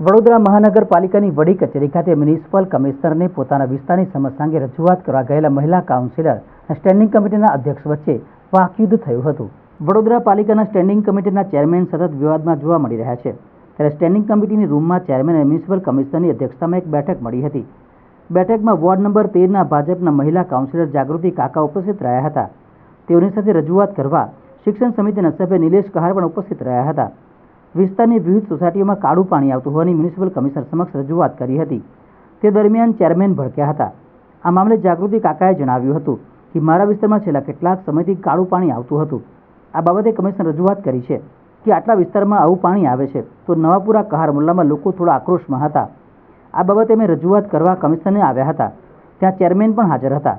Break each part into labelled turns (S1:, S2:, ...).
S1: વડોદરા મહાનગરપાલિકાની વડી કચેરી ખાતે મ્યુનિસિપલ કમિશનરને પોતાના વિસ્તારની સમસ્યા અંગે રજૂઆત કરવા ગયેલા મહિલા કાઉન્સિલર અને સ્ટેન્ડિંગ કમિટીના અધ્યક્ષ વચ્ચે વાકયુદ્ધ થયું હતું. વડોદરા પાલિકાના સ્ટેન્ડિંગ કમિટીના ચેરમેન સતત વિવાદમાં જોવા મળી રહ્યા છે. ત્યારે સ્ટેન્ડિંગ કમિટીની રૂમમાં ચેરમેન અને મ્યુનિસિપલ કમિશનરની અધ્યક્ષતામાં એક બેઠક મળી હતી. બેઠકમાં વોર્ડ નંબર તેરના ભાજપના મહિલા કાઉન્સિલર જાગૃતિ કાકા ઉપસ્થિત રહ્યા હતા. તેઓની સાથે રજૂઆત કરવા શિક્ષણ સમિતિના સભ્ય નિલેશ કહાર પણ ઉપસ્થિત રહ્યા હતા. વિસ્તારની વિવિધ સોસાયટીઓમાં કાળું પાણી આવતું હોવાની મ્યુનિસિપલ કમિશનર સમક્ષ રજૂઆત કરી હતી. તે દરમિયાન ચેરમેન ભડક્યા હતા. આ મામલે જાગૃતિ કાકાએ જણાવ્યું હતું કે, મારા વિસ્તારમાં છેલ્લા કેટલાક સમયથી કાળું પાણી આવતું હતું. આ બાબતે કમિશનર રજૂઆત કરી છે કે, આટલા વિસ્તારમાં આવું પાણી આવે છે તો નવાપુરા, કહાર મુલ્લામાં લોકો થોડા આક્રોશમાં હતા. આ બાબતે અમે રજૂઆત કરવા કમિશનરને આવ્યા હતા. ત્યાં ચેરમેન પણ હાજર હતા.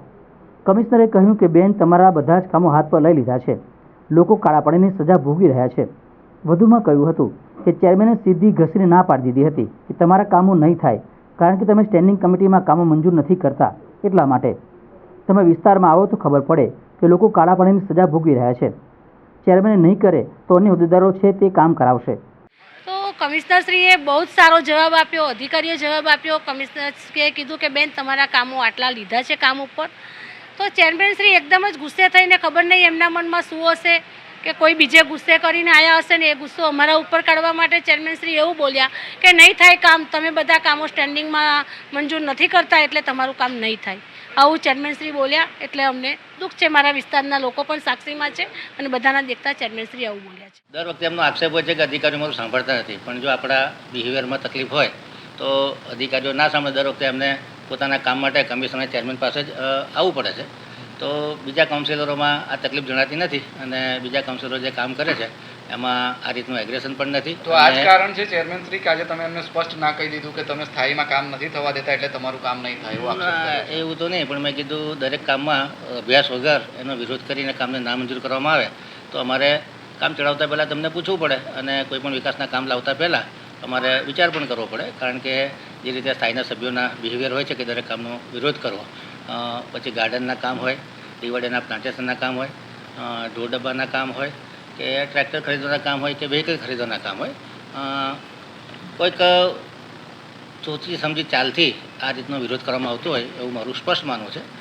S1: કમિશનરે કહ્યું કે, બેન, તમારા બધા જ કામો હાથ પર લઈ લીધા છે. લોકો કાળા પાણીની સજા ભોગી રહ્યા છે. વધુમાં કહ્યું હતું કે ચેરમેને સીધી ઘસીને ના પાડી દીધી હતી કે તમારા કામો નહીં થાય, કારણ કે તમે સ્ટેન્ડિંગ કમિટીમાં કામો મંજૂર નથી કરતા, એટલા માટે. તમે વિસ્તારમાં આવો તો ખબર પડે કે લોકો કાળા પાણીની સજા ભોગવી રહ્યા છે. ચેરમેને નહીં કરે તો અન્ય હોદ્દેદારો છે તે કામ કરાવશે.
S2: તો કમિશનરશ્રીએ બહુ જ સારો જવાબ આપ્યો, અધિકારીએ જવાબ આપ્યો. કમિશનરશ્રીએ કીધું કે, બેન, તમારા કામો આટલા લીધા છે કામ ઉપર. તો ચેરમેનશ્રી એકદમ જ ગુસ્સે થઈને ખબર નહીં એમના મનમાં શું હશે. કે કોઈ બીજે ગુસ્સે કરીને આવ્યા હશે ને એ ગુસ્સો અમારા ઉપર કાઢવા માટે ચેરમેનશ્રી એવું બોલ્યા કે નહીં થાય કામ, તમે બધા કામો સ્ટેન્ડિંગમાં મંજૂર નથી કરતા એટલે તમારું કામ નહીં થાય. આવું ચેરમેનશ્રી બોલ્યા એટલે અમને દુઃખ છે. મારા વિસ્તારના લોકો પણ સાક્ષીમાં છે અને બધાના દેખતા ચેરમેનશ્રી આવું બોલ્યા છે.
S3: દર વખતે એમનો આક્ષેપ હોય છે કે અધિકારીઓ મારું સાંભળતા નથી. પણ જો આપણા બિહેવિયરમાં તકલીફ હોય, તો અધિકારીઓ ના સાંભળે. દર વખતે એમને પોતાના કામ માટે કમિશનર ચેરમેન પાસે જ આવવું પડે છે. તો બીજા કાઉન્સિલરોમાં આ તકલીફ જણાતી નથી અને બીજા કાઉન્સિલરો જે કામ કરે છે એમાં આ રીતનું એગ્રેશન પણ નથી
S4: તો આ જ કારણ છે ચેરમેન શ્રી કે આજે તમે એમને સ્પષ્ટ ના કહી દીધું કે તમે સ્થાયીમાં કામ નથી થવા દેતા એટલે તમારું કામ નહીં થાય એવું.
S3: એવું તો નહીં પણ મેં કીધું દરેક કામમાં અભ્યાસ વગર એનો વિરોધ કરીને કામને નામંજૂર કરવામાં આવે તો અમારે કામ ચડાવતા પહેલાં તમને પૂછવું પડે અને કોઈ પણ વિકાસના કામ લાવતા પહેલાં અમારે વિચાર પણ કરવો પડે કારણ કે જે રીતે સ્થાયીના સભ્યોના બિહેવિયર હોય છે કે દરેક કામનો વિરોધ કરવો પછી ગાર્ડનના કામ હોય દિવાળીના પ્લાન્ટેશનના કામ હોય ઢોર ડબ્બાના કામ હોય, કે ટ્રેક્ટર ખરીદવાના કામ હોય, કે વ્હીકલ ખરીદવાના કામ હોય કોઈક સોચી સમજી ચાલથી આ રીતનો વિરોધ કરવામાં આવતો હોય એવું મારું સ્પષ્ટ માનવું છે.